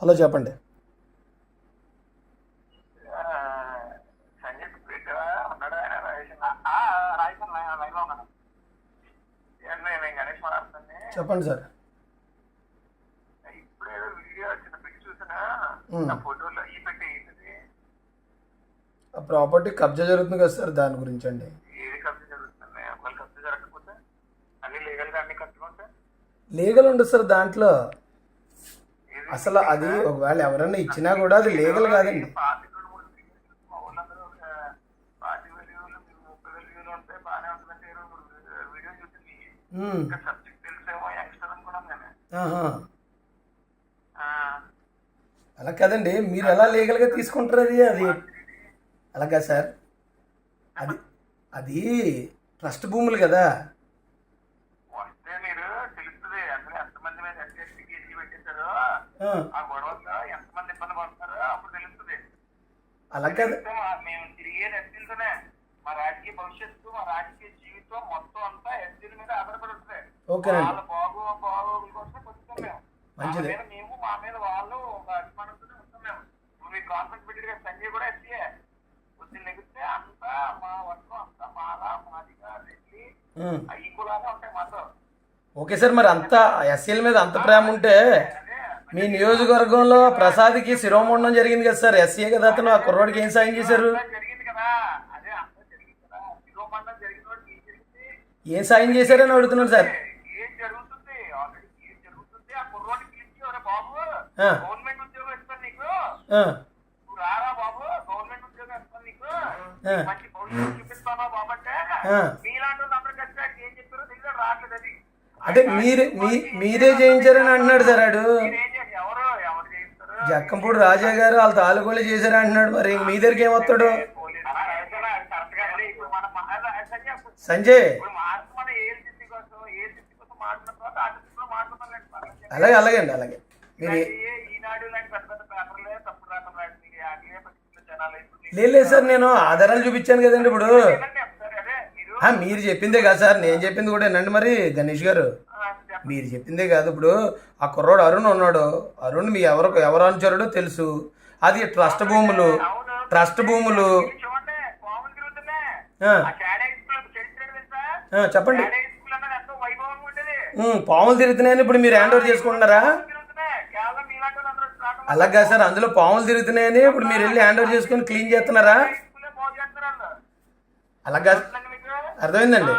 Hello చెప్పండి. చెప్పండి sir. Property కబ్జా జరుగుతుంది కదా సార్ దాని గురించి అండి. ఏది కబ్జా జరుగుతుంది? ఒకవేళ కబ్జా జరగకపోతే అన్ని లీగల్ ఉండదు సార్ దాంట్లో. అసలు అది ఒకవేళ ఎవరైనా ఇచ్చినా కూడా అది లీగల్ కాదండి. అలా కదండి మీరు ఎలా లీగల్గా తీసుకుంటారు అది? అది అలాగా సార్. అది అది ట్రస్ట్ భూములు కదా వస్తే మీరు తెలుస్తుంది అసలు ఎంతమంది మీద ఎస్ఎస్టీ కేసులు పెట్టేశారో ఆ, ఆ గొడవల్లో ఎంతమంది ఇబ్బంది పడుతున్నారో అప్పుడు తెలుస్తుంది. అలా కదా. మా- మేము తిరిగేది ఎస్సీలతోనే మా రాజకీయ భవిష్యత్తు మా రాజకీయ జీవితం మొత్తం అంతా ఎస్సీల మీద ఆధారపడి ఉంటుంది. ఓకేనండి వాళ్ళ బాగు బాగోగుల కోసం బతుకుతాం మేము. మంచిది. మీద మేము మా మీద వాళ్ళు ఒక అభిమానంతోనే ఉంటాం మేము. మీకు కాన్ఫరెన్స్ పెట్టిగా సంజయ్ కూడా ఎస్సీయే. కొద్ది నెగితే అంతా మా వర్గం అంతా మాలా మాదిగా రెడ్డి ఉమ్. ఈ కులాలే ఉంటాయి మాతో. ఓకే సార్ మరి అంత ఎస్సీల మీద అంత ప్రేమ ఉంటే మీ నియోజకవర్గంలో ప్రసాద్కి శిరోమండనం జరిగింది కదా సార్. ఎస్సీఏ కదా అతను ఆ కుర్రోడికి ఏం సాయం చేశారు? శిరోమండం ఏం సాయం చేశారని అడుగుతున్నాను సార్. ఏం జరుగుతుంది? ఆల్రెడీ ఏం జరుగుతుంది? ఆ కుర్రోడిని పిలిచి "ఒరే బాబు. ఆ. గవర్నమెంట్ ఉద్యోగం ఇస్తాను నీకు. ఆ, నువ్వు రారా బాబు? గవర్నమెంట్ ఉద్యోగం ఇస్తాను నీకు. ఆ. మంచి భవిష్యత్తు చూపిస్తానా బాబు అంటే? మీరే మీరే చేయించారని అంటున్నాడు సార్ ఆడు మీరేం చేయాలి ఎవరు ఎవరు చేయిస్తారు జక్కంపూడి రాజా గారు వాళ్ళ తాలూకోళ్ళు చేశారు అంటున్నాడు మరి. మీ దగ్గరికి ఏమొస్తాడు సంజయ్ అలాగే అలాగే అండి అలాగే. మీరు లేదు లేదు సార్ నేను ఆధారాలు చూపించాను కదండి ఇప్పుడు. మీరు చెప్పిందే కాదు సార్ నేను చెప్పింది కూడా వినండి మరి గణేష్ గారు. మీరు చెప్పిందే కాదు. ఇప్పుడు ఆ కుర్రోడు అరుణ్ ఉన్నాడు. అరుణ్ మీ ఎవరు ఎవరు అనుచరుడో తెలుసు. అది ట్రస్ట్ భూములు. ట్రస్ట్ భూములు. చెప్పండి. పాములు తిరుగుతున్నాయని ఇప్పుడు మీరు హ్యాండ్ ఓవర్ చేసుకుంటున్నారా? అలాగే కాదు సార్ అందులో పాములు తిరుగుతున్నాయని ఇప్పుడు మీరు వెళ్ళి హ్యాండ్ ఓవర్ చేసుకుని క్లీన్ చేస్తున్నారా. అలాగా. అర్థమైందండి.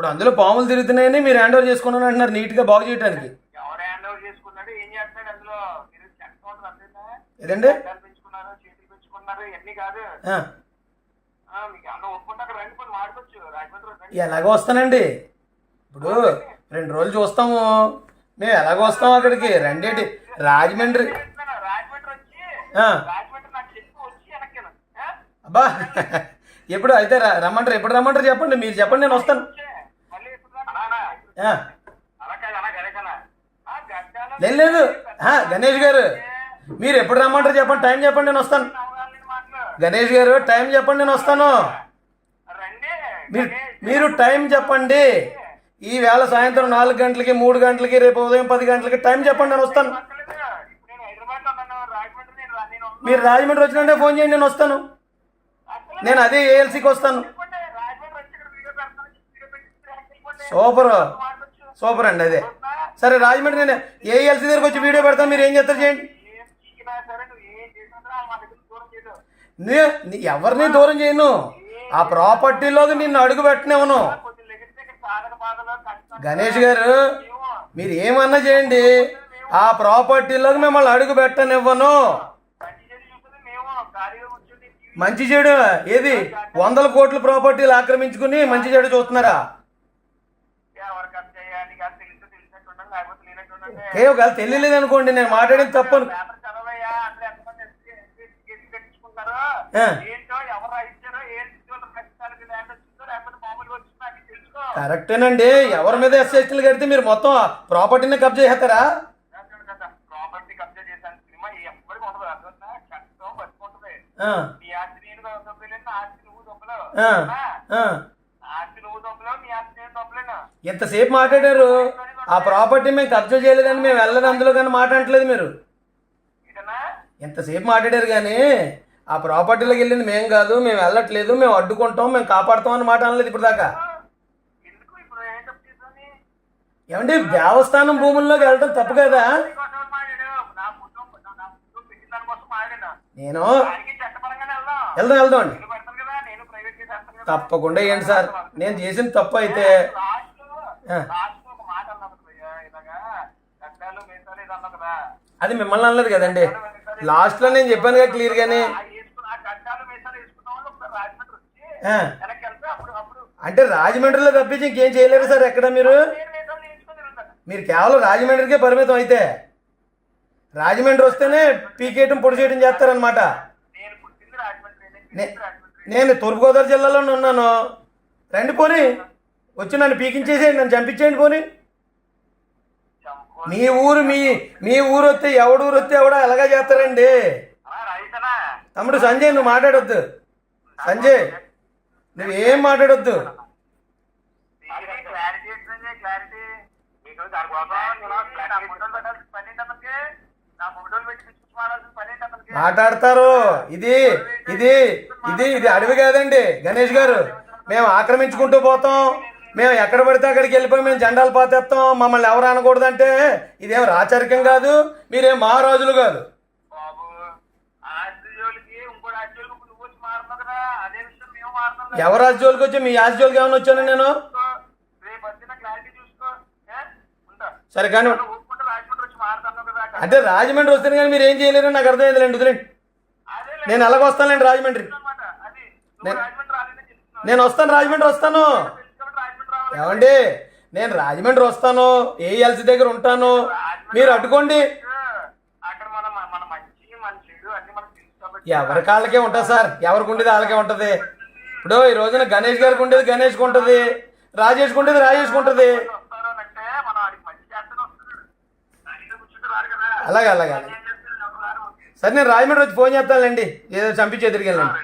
ఇప్పుడు అందులో పాములు తిరుగుతున్నాయని మీరు హ్యాండ్ ఓవర్ చేసుకున్నాను అంటున్నారు నీట్గా బాగు చేయడానికి ఎవరు హ్యాండ్ ఓవర్ చేసుకున్నాడు ఏం చేస్తున్నాడు అందులో? మీరు చెక్ కౌంటర్ అంతేనా ఏదండి? గడ్డాలు పెంచుకున్నారు చేతులు పెంచుకున్నారు ఇవన్నీ కాదు. ఆ, ఆ, మీకు అన్న ఒప్పుకుంటే అక్కడ రండి పోయి మాడుకోవచ్చు రాజమండ్రి రండి. ఎలాగో వస్తానండి. ఇప్పుడు రెండు రోజులు చూస్తాము. మేము ఎలాగో వస్తాం అక్కడికి. రండేటి రాజమండ్రి. అబ్బా. ఎప్పుడు అయితే రమ్మంటారు ఎప్పుడు రమ్మంటారు చెప్పండి. మీరు చెప్పండి నేను వస్తాను మళ్ళీ ఎప్పుడు రా- అలానా? ఆ, అలా కాదు అలా గడకనా ఆ, గడ్డాలు లేదు లేదు. గణేష్ గారు మీరు ఎప్పుడు రమ్మంటారు చెప్పండి టైం చెప్పండి నేను వస్తాను. గణేష్ గారు టైం చెప్పండి నేను వస్తాను. మీరు టైం చెప్పండి. ఈ వేళ సాయంత్రం నాలుగు గంటలకి మూడు గంటలకి రేపు ఉదయం పది గంటలకి టైం చెప్పండి నేను వస్తాను. మీరు రాజమండ్రి వచ్చినంటే ఫోన్ చేయండి నేను వస్తాను. నేను అదే ఏఎల్సీకి వస్తాను. సూపర్. సూపర్ అండి అదే. సరే రాజమండ్రి నేను ఏఎల్సీ దగ్గరికి వచ్చి వీడియో పెడతాను మీరు ఏం చేస్తారు చేయండి. నే- నీ- ఎవరిని దూరం చేయను? ఆ ప్రాపర్టీలోకి నిన్ను అడుగు పెట్టనివ్వను. గణేష్ గారు మీరు ఏమన్నా చేయండి. ఆ ప్రాపర్టీలోకి మిమ్మల్ని అడుగు పెట్టనివ్వను. మంచి మంచి చెడు ఏది? వందల కోట్ల ప్రాపర్టీలు ఆక్రమించుకుని మంచి చెడు చూస్తున్నారా? ఏ ఒకవేళ తెలియలేదు అనుకోండి నేను మాట్లాడేది తప్పను కరెక్టేనండి. ఎవరి మీద ఎస్ఎస్టీలు కడితే మీరు మొత్తం ప్రాపర్టీని కబ్జా చేస్తారా ఎంతసేపు మాట్లాడారు? ఆ ప్రాపర్టీ మేము కబ్జా చేయలేదని మేము వెళ్ళదు అందులో కానీ మాట్లాడట్లేదు మీరు. ఇంతసేపు మాట్లాడారు కానీ ఆ ప్రాపర్టీలోకి వెళ్ళింది మేము కాదు మేము వెళ్ళట్లేదు మేము అడ్డుకుంటాం మేము కాపాడుతాం అని మాట అనలేదు ఇప్పుడు దాకా ఏమండి దేవస్థానం భూముల్లోకి వెళ్ళడం తప్పు కదా? నేను వెళ్దాం. వెళ్దాం అండి. తప్పకుండా ఏంటి సార్. నేను చేసిన తప్పు అయితే లాస్ట్ ఆ. లాస్ట్ ఒక మాట అన్నావు కదా భయ్యా, ఇలాగా కట్టాలు మీసాలు ఇది అన్నావు కదా అది మిమ్మల్ని అనలేదు కదండి. లాస్ట్లో నేను చెప్పానుగా క్లియర్గానే అంటే రాజమండ్రిలో తప్పించి ఇంకేం చేయలేరు సార్ ఎక్కడ మీరు? మీరు కేవలం రాజమండ్రికే పరిమితం అయితే. రాజమండ్రి వస్తేనే పీకేయటం పొడి చేయడం చేస్తారనమాట నేను నే- నేను తూర్పుగోదావరి జిల్లాలోనే ఉన్నాను. రండి పోనీ. వచ్చి నన్ను పీకించేసేయండి నన్ను చంపించేయండి పోనీ. మీ ఊరు మీ మీ ఊరు వస్తే ఎవడు ఊరు వస్తే ఎవడో ఎలాగా చేస్తారండి? తమ్ముడు సంజయ్ నువ్వు మాట్లాడొద్దు. సంజయ్ నువ్వేం మాట్లాడొద్దు. ఏంటి అతనికి మాట్లాడతారు. ఇది ఇది ఇది ఇది అడవి కాదండి గణేష్ గారు. మేము ఆక్రమించుకుంటూ పోతాం. మేము ఎక్కడ పడితే అక్కడికి వెళ్ళిపోయి మేము జెండాలు పాతేస్తాం. మమ్మల్ని ఎవరు అనకూడదంటే ఇదేం రాచరికం కాదు మీరేం మహారాజులు కాదు. ఎవరు రాజ్యోలికి వచ్చి మీ యాజ్యోలికి ఏమైనా వచ్చాను నేను? సరే కానీ అంటే రాజమండ్రి వస్తే కానీ మీరు ఏం చేయలేరు నాకు అర్థమైందిలేండి వదిలేండి అదే నేను ఎలాగ వస్తానులేండి రాజమండ్రి. నేను వస్తాను రాజమండ్రి వస్తాను తెలుసు కాబట్టి రాజమండ్రి రావాలి ఏమండి? నేను రాజమండ్రి వస్తాను ఏఎల్సీ దగ్గర ఉంటాను. మీరు అడ్డుకోండి. ఎవరి కాళ్ళకే ఉంటుంది సార్? ఎవరికి ఉండేది వాళ్ళకే ఉంటుంది? ఇప్పుడు ఈ రోజున గణేష్ గారికి ఉండేది గణేష్కి ఉంటుంది రాజేష్కి ఉండేది రాజేష్కి ఉంటుంది. అలాగే అలాగే. సరే నేను రాజమండ్రి వచ్చి ఫోన్ చేస్తానులేండి. ఏదో చంపించే తిరిగి వెళ్ళండి.